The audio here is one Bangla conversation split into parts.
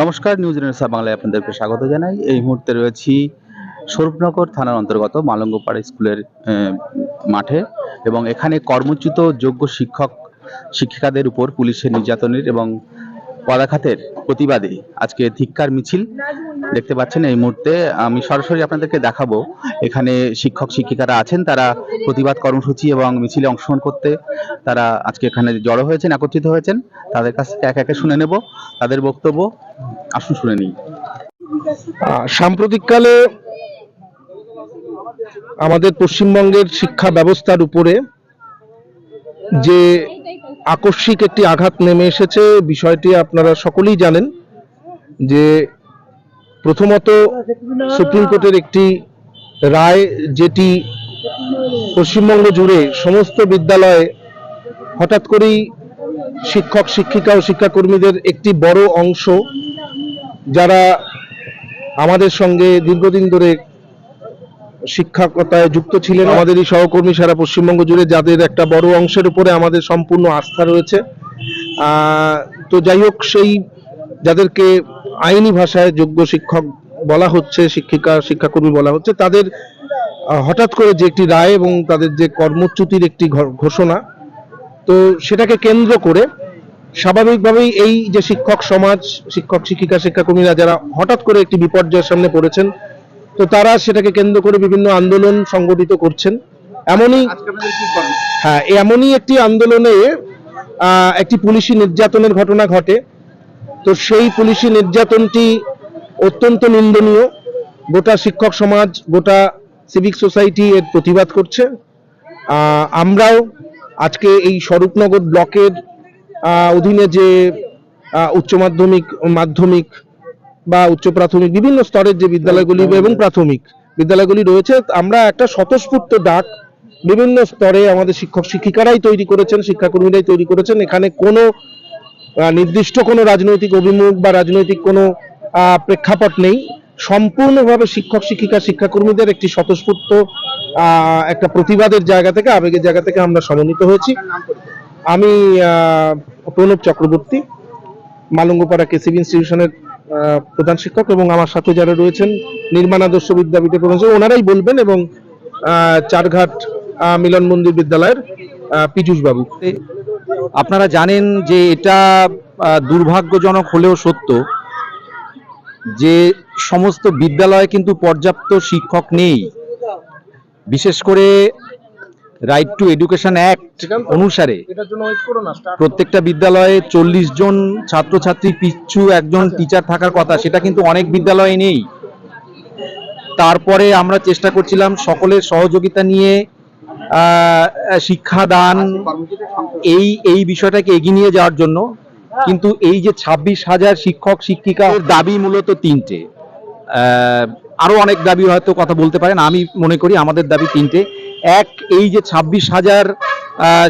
নমস্কার নিউজ রেনেসা বাংলায় আপনাদেরকে স্বাগত জানাই। এই মুহূর্তে রয়েছি স্বরূপনগর থানার অন্তর্গত মালঙ্গপাড়া স্কুলের মাঠে এবং এখানে কর্মচ্যুত যোগ্য শিক্ষক, শিক্ষিকাদের উপর পুলিশের নির্যাতনের এবং পদাঘাতের প্রতিবাদে আজকে ধিক্কার মিছিল দেখতে পাচ্ছেন এই মুহূর্তে। আমি সরাসরি আপনাদেরকে দেখাবো, এখানে শিক্ষক শিক্ষিকারা আছেন, তারা প্রতিবাদ কর্মসূচি এবং মিছিলে অংশগ্রহণ করতে তারা আজকে এখানে জড়ো হয়েছেন, একত্রিত হয়েছেন। তাদের কাছ থেকে এক একে শুনে নেব। তাদের বক্তব্য আসুন শুনে নিই। সাম্প্রতিককালে আমাদের পশ্চিমবঙ্গের শিক্ষা ব্যবস্থার উপরে যে আকস্মিক একটি আঘাত নেমে এসেছে। বিষয়টি আপনারা সকলেই জানেন যে প্রথমত সুপ্রিম কোর্টের একটি রায় যেটি পশ্চিমবঙ্গ জুড়ে সমস্ত বিদ্যালয়ে হঠাৎ করেই শিক্ষক, শিক্ষিকা ও শিক্ষাকর্মীদের একটি বড় অংশ যারা আমাদের সঙ্গে দীর্ঘদিন ধরে শিক্ষকতায় যুক্ত ছিলেন। আমাদেরই সহকর্মী সারা পশ্চিমবঙ্গ জুড়ে, যাদের একটা বড় অংশের উপরে আমাদের সম্পূর্ণ আস্থা রয়েছে। তো যাই হোক, সেই যাদেরকে আইনি ভাষায় যোগ্য শিক্ষক বলা হচ্ছে, শিক্ষিকা, শিক্ষাকর্মী বলা হচ্ছে, তাদের হঠাৎ করে যে একটি রায় এবং তাদের যে কর্মচ্যুতির একটি ঘোষণা, তো সেটাকে কেন্দ্র করে স্বাভাবিকভাবেই এই যে শিক্ষক সমাজ, শিক্ষক, শিক্ষিকা, শিক্ষাকর্মীরা যারা হঠাৎ করে একটি বিপর্যয়ের সামনে পড়েছেন তো তারা সেটাকে কেন্দ্র করে বিভিন্ন আন্দোলন সংগঠিত করছেন। এমনই হ্যাঁ এমনই একটি আন্দোলনে একটি পুলিশি নির্যাতনের ঘটনা ঘটে। তো সেই পুলিশি নির্যাতনটি অত্যন্ত নিন্দনীয়। গোটা শিক্ষক সমাজ গোটা সিভিক সোসাইটি এর প্রতিবাদ করছে। আমরাও আজকে এই স্বরূপনগর ব্লকের অধীনে যে উচ্চ মাধ্যমিক মাধ্যমিক বা উচ্চ প্রাথমিক বিভিন্ন স্তরের যে বিদ্যালয়গুলি এবং প্রাথমিক বিদ্যালয়গুলি রয়েছে আমরা একটা স্বতঃস্ফূর্ত ডাক বিভিন্ন স্তরে আমাদের শিক্ষক শিক্ষিকারাই তৈরি করেছেন শিক্ষাকর্মীরাই তৈরি করেছেন। এখানে কোনো নির্দিষ্ট কোনো রাজনৈতিক অভিমুখ বা রাজনৈতিক কোনো প্রেক্ষাপট নেই। সম্পূর্ণভাবে শিক্ষক শিক্ষিকা শিক্ষাকর্মীদের একটি স্বতঃস্ফূর্ত আহ, একটা প্রতিবাদের জায়গা থেকে আবেগের জায়গা থেকে আমরা সমন্বিত হয়েছি। আমি প্রণব চক্রবর্তী মালঙ্গপাড়া কেসিবি ইনস্টিটিউশনের প্রধান শিক্ষক এবং আমার সাথে যারা রয়েছেন নির্মাণ আদর্শ বিদ্যাপীঠের প্রধান ওনারাই বলবেন এবং চারঘাট মিলন মন্দির বিদ্যালয়ের পীযুষ বাবু। আপনারা জানেন যে এটা দুর্ভাগ্যজনক হলেও সত্য যে সমস্ত বিদ্যালয়ে কিন্তু পর্যাপ্ত শিক্ষক নেই। বিশেষ করে রাইট টু এডুকেশন অ্যাক্ট অনুসারে প্রত্যেকটা বিদ্যালয়ে চল্লিশ জন ছাত্রছাত্রী পিছু একজন টিচার থাকার কথা সেটা কিন্তু অনেক বিদ্যালয়ে নেই। তারপরে আমরা চেষ্টা করছিলাম সকলের সহযোগিতা নিয়ে শিক্ষাদান এই এই বিষয়টাকে এগিয়ে নিয়ে যাওয়ার জন্য। কিন্তু এই যে ছাব্বিশ হাজার শিক্ষক শিক্ষিকা দাবি মূলত তিনটে। আহ, আরও অনেক দাবি হয়তো কথা বলতে পারেন আমি মনে করি আমাদের দাবি তিনটে। এক, এই যে ছাব্বিশ হাজার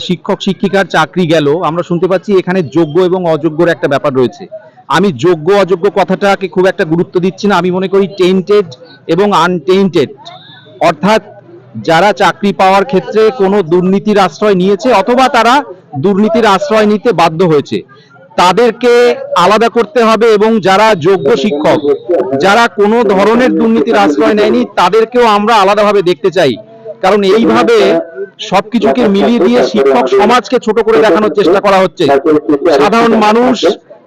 শিক্ষক, শিক্ষিকার চাকরি গেল, আমরা শুনতে পাচ্ছি এখানে যোগ্য এবং অযোগ্যর একটা ব্যাপার রয়েছে। আমি যোগ্য, অযোগ্য কথাটাকে খুব একটা গুরুত্ব দিচ্ছি না, আমি মনে করি টেন্টেড এবং আনটেন্টেড অর্থাৎ যারা চাকরি পাওয়ার ক্ষেত্রে কোনো দুর্নীতির আশ্রয় নিয়েছে অথবা তারা দুর্নীতির আশ্রয় নিতে বাধ্য হয়েছে, তাদেরকে আলাদা করতে হবে এবং যারা যোগ্য শিক্ষক, যারা কোনো ধরনের দুর্নীতির আশ্রয় নেয়নি, তাদেরকেও আমরা আলাদাভাবে দেখতে চাই। কারণ এইভাবে সবকিছুকে মিলিয়ে দিয়ে শিক্ষক সমাজকে ছোট করে দেখানোর চেষ্টা করা হচ্ছে। সাধারণ মানুষ,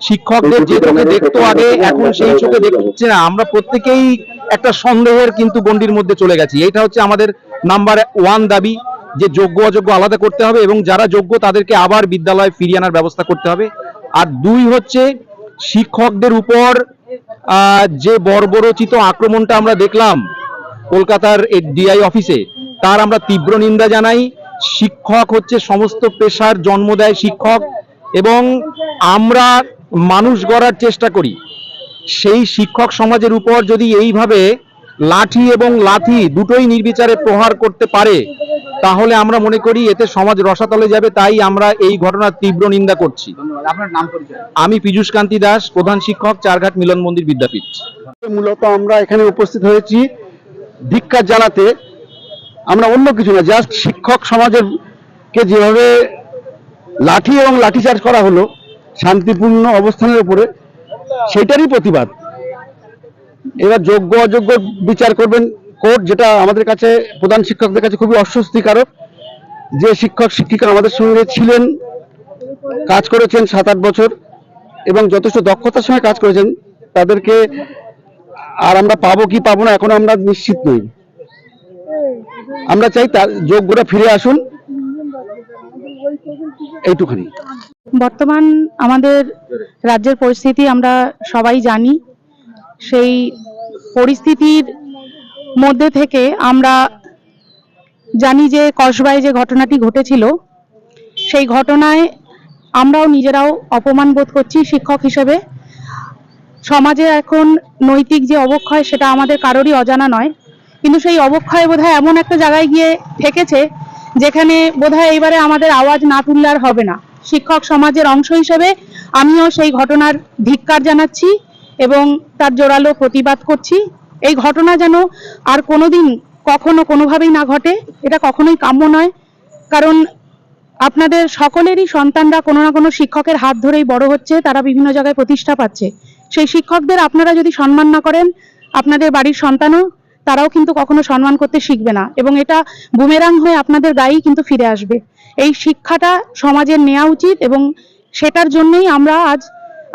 শিক্ষকদের যে চোখে দেখতো আগে, এখন সেই চোখে দেখছে না। আমরা প্রত্যেকেই একটা সন্দেহের কিন্তু গণ্ডির মধ্যে চলে গেছি। এটা হচ্ছে আমাদের নাম্বার ওয়ান দাবি, যে যোগ্য, অযোগ্য আলাদা করতে হবে এবং যারা যোগ্য তাদেরকে আবার বিদ্যালয়ে ফিরিয়ে আনার ব্যবস্থা করতে হবে। আর দুই হচ্ছে শিক্ষকদের উপর যে বর্বরচিত আক্রমণটা আমরা দেখলাম কলকাতার ডিআই অফিসে তার আমরা তীব্র নিন্দা জানাই। শিক্ষক হচ্ছে সমস্ত পেশার জন্ম দেয় শিক্ষক এবং আমরা মানুষ গড়ার চেষ্টা করি। সেই শিক্ষক সমাজের উপর যদি এইভাবে লাঠি এবং লাথি দুটোই নির্বিচারে প্রহার করতে পারে তাহলে আমরা মনে করি এতে সমাজ রসাতলে যাবে তাই আমরা এই ঘটনার তীব্র নিন্দা করছি। আপনার নাম আমি পীযূষ কান্তি দাস প্রধান শিক্ষক চারঘাট মিলন মন্দির বিদ্যাপীঠ। মূলত আমরা এখানে উপস্থিত হয়েছি ধিক্কার জানাতে আমরা অন্য কিছু না জাস্ট শিক্ষক সমাজের কে যেভাবে লাঠি এবং লাঠিচার্জ করা হলো, শান্তিপূর্ণ অবস্থানের উপরে সেটারই প্রতিবাদ। এবার যোগ্য, অযোগ্য বিচার করবেন কোর্ট, যেটা আমাদের কাছে, প্রধান শিক্ষকদের কাছে খুবই অস্বস্তিকারক, যে শিক্ষক, শিক্ষিকা আমাদের সঙ্গে ছিলেন, কাজ করেছেন সাত আট বছর, এবং যথেষ্ট দক্ষতার সঙ্গে কাজ করেছেন, তাদেরকে আর আমরা পাবো কি পাবো না, এখন আমরা নিশ্চিত নই। আমরা চাই তার যোগ্যরা ফিরে আসুন। এইটুখানি। বর্তমান আমাদের রাজ্যের পরিস্থিতি আমরা সবাই জানি। সেই পরিস্থিতির মধ্যে থেকে আমরা জানি যে কসবায় যে ঘটনাটি ঘটেছিল, সেই ঘটনায় আমরাও নিজেরাও অপমান বোধ করছি শিক্ষক হিসেবে। সমাজে এখন নৈতিক যে অবক্ষয়, সেটা আমাদের কারোরই অজানা নয়। কিন্তু সেই অবক্ষয় বোধহয় এমন একটা জায়গায় গিয়ে ঠেকেছে যেখানে বোধহয় এইবারে আমাদের আওয়াজ না তুললে আর হবে না। শিক্ষক সমাজের অংশ হিসেবে আমিও সেই ঘটনার ধিক্কার জানাচ্ছি এবং তার জোরালো প্রতিবাদ করছি। এই ঘটনা যেন আর কোনোদিন কখনো কোনোভাবেই না ঘটে, এটা কখনোই কাম্য নয়। কারণ আপনাদের সকলেরই সন্তানরা কোনো না কোনো শিক্ষকের হাত ধরেই বড় হচ্ছে, তারা বিভিন্ন জায়গায় প্রতিষ্ঠা পাচ্ছে। সেই শিক্ষকদের আপনারা যদি সম্মান না করেন, আপনাদের বাড়ির সন্তানও তারাও কিন্তু কখনো সম্মান করতে শিখবে না। এবং এটা বুমেরাং হয়ে আপনাদের গায়েই কিন্তু ফিরে আসবে। এই শিক্ষাটা সমাজের নেওয়া উচিত এবং সেটার জন্যই আমরা আজ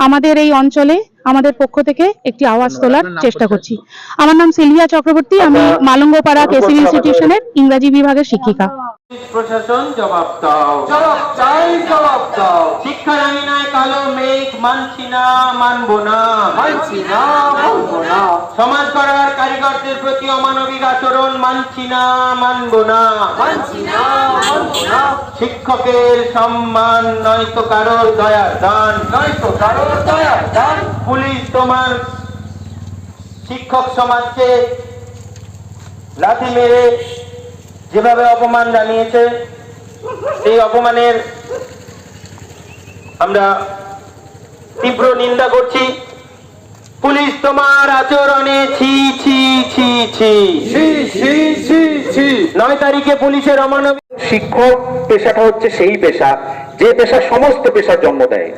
আমাদের এই অঞ্চলে আমাদের পক্ষ থেকে একটি আওয়াজ তোলার চেষ্টা করছি। আমার নাম সিলভিয়া চক্রবর্তী আমি মালঙ্গপাড়া কেসির ইনস্টিটিউশনের ইংরাজি বিভাগের শিক্ষিকা। প্রশাসন জবাব দাও। জবাব চাই জবাব দাও। শিক্ষার আইনায় কালো মেঘ মানছি না মানবো না। মানছি না মানবো না। সমাজ করার কারিগরদের প্রতি অমানবিক আচরণ মানছি না মানবো না। মানছি না মানবো না। শিক্ষকের সম্মান নয়তো কারোর দয়ার দান। নয়তো কারোর দয়া দান। পুলিশ তোমার শিক্ষক সমাজকে লাথি মেরে যেভাবে অপমান জানিয়েছে সেই অপমানের আমরা তীব্র নিন্দা করছি। পুলিশ তোমার আচরণে ছি ছি ছি ছি। নয় তারিখে পুলিশের অমানবিক শিক্ষক পেশাটা হচ্ছে সেই পেশা। যে পেশা সমস্ত পেশার জন্ম দেয়।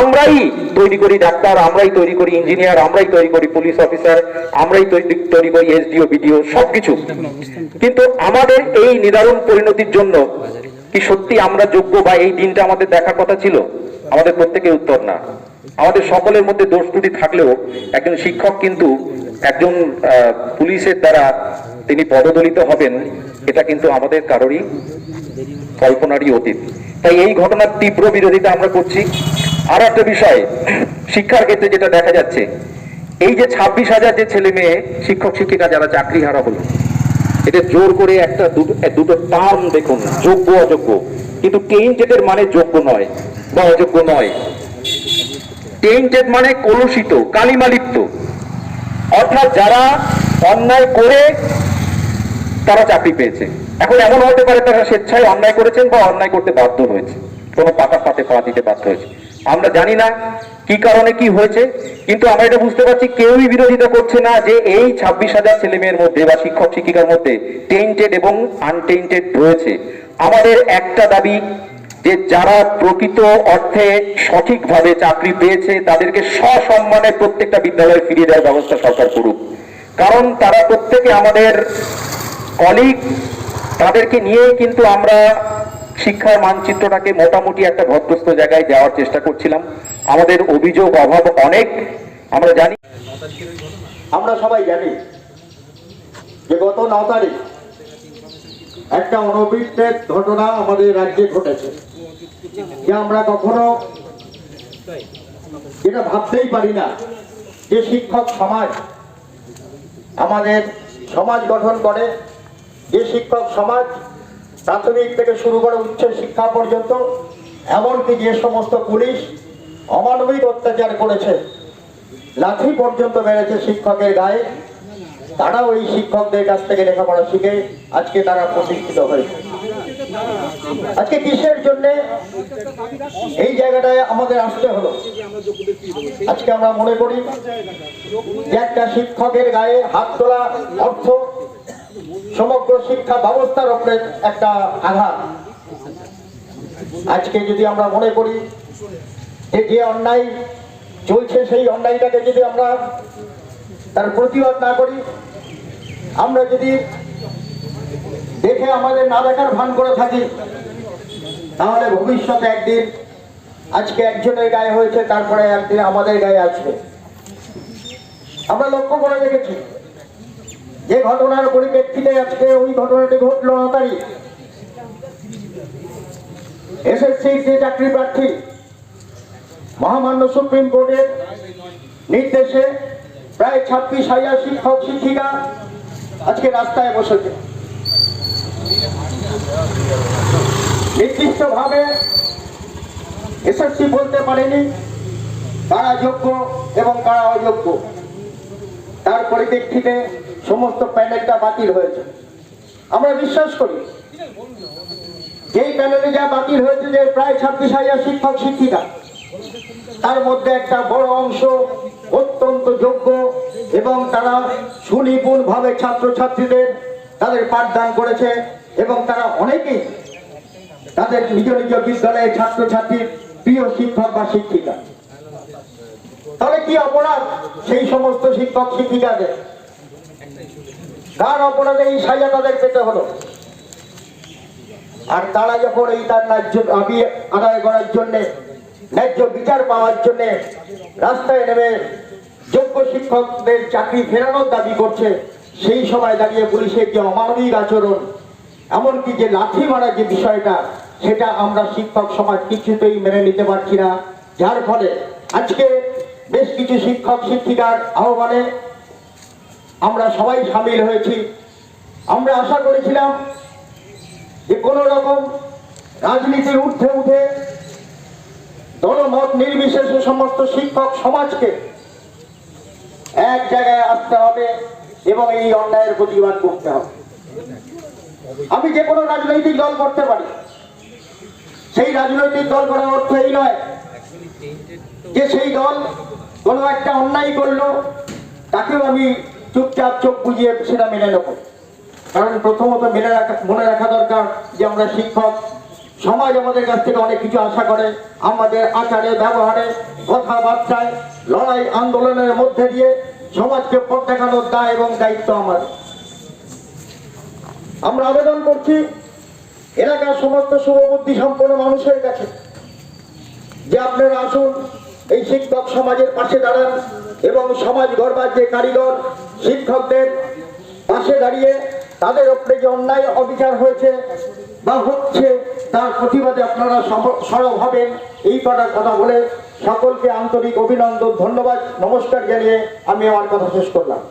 আমরাই তৈরি করি ডাক্তার, আমরাই তৈরি করি ইঞ্জিনিয়ার, আমরাই তৈরি করি পুলিশ অফিসার, আমরাই তৈরি করি এসডিও, বিডিও, সবকিছু। কিন্তু আমাদের এই নিদারুণ পরিণতির জন্য কি সত্যি আমরা যোগ্য বা এই দিনটা আমাদের দেখার কথা ছিল? আমাদের প্রত্যেকের উত্তর না। আমাদের সকলের মধ্যে দোষ ত্রুটি থাকলেও একজন শিক্ষক কিন্তু একজন পুলিশের দ্বারা তিনি পদদলিত হবেন, এটা কিন্তু আমাদের কারোরই কল্পনারই অতীত। তাই এই ঘটনার তীব্র বিরোধিতা আমরা করছি। আর একটা বিষয়, শিক্ষার ক্ষেত্রে যেটা দেখা যাচ্ছে, এই যে ছাব্বিশ হাজার যে ছেলে মেয়ে, শিক্ষক, শিক্ষিকা যারা চাকরি হারা হলো এদের জোর করে একটা দুটো টার্ম দেখুন, যোগ্য, অযোগ্য। কিন্তু টেন্টেডের মানে যোগ্য নয় বা অযোগ্য নয়। টেন্টেড মানে কলুষিত, কালিমালিপ্ত। অর্থাৎ যারা অন্যায় করে, তারা চাকরি পেয়েছে। এখন এমন হতে পারে তারা স্বেচ্ছায় অন্যায় করেছেন বা অন্যায় করতে বাধ্য হয়েছে। কোনো পাতা পাতে পা দিতে বাধ্য হয়েছে। আমরা জানি না কি কারণে কি হয়েছে, কিন্তু আমরা এটা বুঝতে পারছি কেউই বিরোধিতা করছে না যে এই ছাব্বিশ হাজার ছেলে মেয়ের মধ্যে বা শিক্ষক শিক্ষিকার মধ্যে টেন্টেড এবং আনটেন্টেড রয়েছে। আমাদের একটা দাবি যে যারা প্রকৃত অর্থে সঠিকভাবে চাকরি পেয়েছে, তাদেরকে সসম্মানে প্রত্যেকটা বিদ্যালয়ে ফিরিয়ে দেওয়ার ব্যবস্থা সরকার করুক। কারণ তারা প্রত্যেকে আমাদের কলিগ তাদেরকে নিয়েই কিন্তু আমরা শিক্ষার মানচিত্রটাকে মোটামুটি একটা ভদ্রস্থ জায়গায় যাওয়ার চেষ্টা করছিলাম। আমাদের অভিযোগ, অভাব অনেক, আমরা জানি। আমরা সবাই জানি যে গত ন তারিখ একটা অনভিপ্রেত ঘটনা আমাদের রাজ্যে ঘটেছে। যে আমরা কখনো যেটা ভাবতেই পারি না যে শিক্ষক সমাজ আমাদের সমাজ গঠন করে যে শিক্ষক সমাজ প্রাথমিক থেকে শুরু করে উচ্চ শিক্ষা পর্যন্ত, এমনকি যে সমস্ত পুলিশ অমানবিক অত্যাচার করেছে, লাঠি পর্যন্ত বেড়েছে শিক্ষকের গায়ে, তারাও এই শিক্ষকদের কাছ থেকে লেখাপড়া শিখে আজকে তারা প্রতিষ্ঠিত হয়েছে। আজকে কিসের জন্য? এই জায়গাটায় আমাদের আসতে হলো। আজকে আমরা মনে করি যে একটা শিক্ষকের গায়ে হাত তোলা অর্থ সমগ্র শিক্ষা ব্যবস্থার উপরে একটা আঘাত। আজকে যদি আমরা মনে করি যে যে অন্যায় চলছে, সেই অন্যায়টাকে যদি আমরা তার প্রতিবাদ না করি, আমরা যদি দেখে আমাদের না দেখার ভান করে থাকি, তাহলে ভবিষ্যতে একদিন আজকে একজনের গায়ে হয়েছে, তারপরে একদিন আমাদের গায়ে আসবে। আমরা লক্ষ্য করে দেখেছি যে ঘটনার পরিপ্রেক্ষিতে আজকে ওই ঘটনাটি ঘটলো ন তারিখ এসএসসির যে চাকরি প্রার্থী, মহামান্য সুপ্রিম কোর্টের নির্দেশে প্রায় ছাব্বিশ হাজার শিক্ষক শিক্ষিকা আজকে রাস্তায় বসেছে। নির্দিষ্টভাবে এসএসসি বলতে পারেনি, কারা যোগ্য এবং কারা অযোগ্য। তার পরিপ্রেক্ষিতে সমস্ত প্যানেলটা বাতিল হয়েছে। আমরা বিশ্বাস করি, যেই প্যানেলে যা বাতিল হয়েছে যে প্রায় ছাব্বিশ হাজার শিক্ষক, শিক্ষিকা, তার মধ্যে একটা বড় অংশ অত্যন্ত যোগ্য এবং তারা সুনিপুণ ভাবে ছাত্রছাত্রীদের তাদের পাঠদান করেছে এবং তারা অনেকেই তাদের নিজ নিজ বিদ্যালয়ের ছাত্রছাত্রীর প্রিয় শিক্ষক বা শিক্ষিকা। তাহলে কি অপরাধ সেই সমস্ত শিক্ষক, শিক্ষিকাদের? কার অপরাধে এই সাজা তাদের পেতে হলো। আর তারা যখন এই তার ন্যায্য দাবি আদায় করার জন্য, ন্যায্য বিচার পাওয়ার জন্য রাস্তায় নেমে যোগ্য শিক্ষকদের চাকরি ফেরানোর দাবি করছে, সেই সময় দাঁড়িয়ে পুলিশের যে অমানবিক আচরণ, এমনকি যে লাঠি মারার যে বিষয়টা, সেটা আমরা শিক্ষক সমাজ কিছুতেই মেনে নিতে পারছি না। যার ফলে আজকে বেশ কিছু শিক্ষক শিক্ষিকার আহ্বানে আমরা সবাই সামিল হয়েছি। আমরা আশা করেছিলাম যে কোন রকম রাজনীতির ঊর্ধ্বে উঠে দলমত নির্বিশেষে সমস্ত শিক্ষক সমাজকে এক জায়গায় আসতে হবে এবং এই অন্যায়ের প্রতিবাদ করতে হবে। আমি যে কোনো রাজনৈতিক দল করতে পারি। সেই রাজনৈতিক দল করার অর্থ এই নয় যে সেই দল কোনো একটা অন্যায় করল, তাকেও আমি চুপচাপ চোখ বুঝিয়ে সেটা মেনে নেব। কারণ প্রথমত মেনে রাখা, মনে রাখা দরকার যে আমরা শিক্ষক, সমাজ আমাদের কাছ থেকে অনেক কিছু আশা করে। আমাদের আচারে, ব্যবহারে, কথাবার্তায়, লড়াই, আন্দোলনের মধ্যে দিয়ে সমাজকে পথ দেখানোর দায় এবং দায়িত্ব আমাদের আমরা আবেদন করছি, এলাকার সমস্ত শুভবুদ্ধি সম্পন্ন মানুষের কাছে। যে আপনারা আসুন এই শিক্ষক সমাজের পাশে দাঁড়ান এবং সমাজ গড়বার যে কারিগর, শিক্ষকদের পাশে দাঁড়িয়ে তাদের ওপরে যে অন্যায় অবিচার হয়েছে বা হচ্ছে তার প্রতিবাদে আপনারা সরব হবেন, এই কটার কথা বলে সকলকে আন্তরিক অভিনন্দন, ধন্যবাদ, নমস্কার জানিয়ে আমি আমার কথা শেষ করলাম।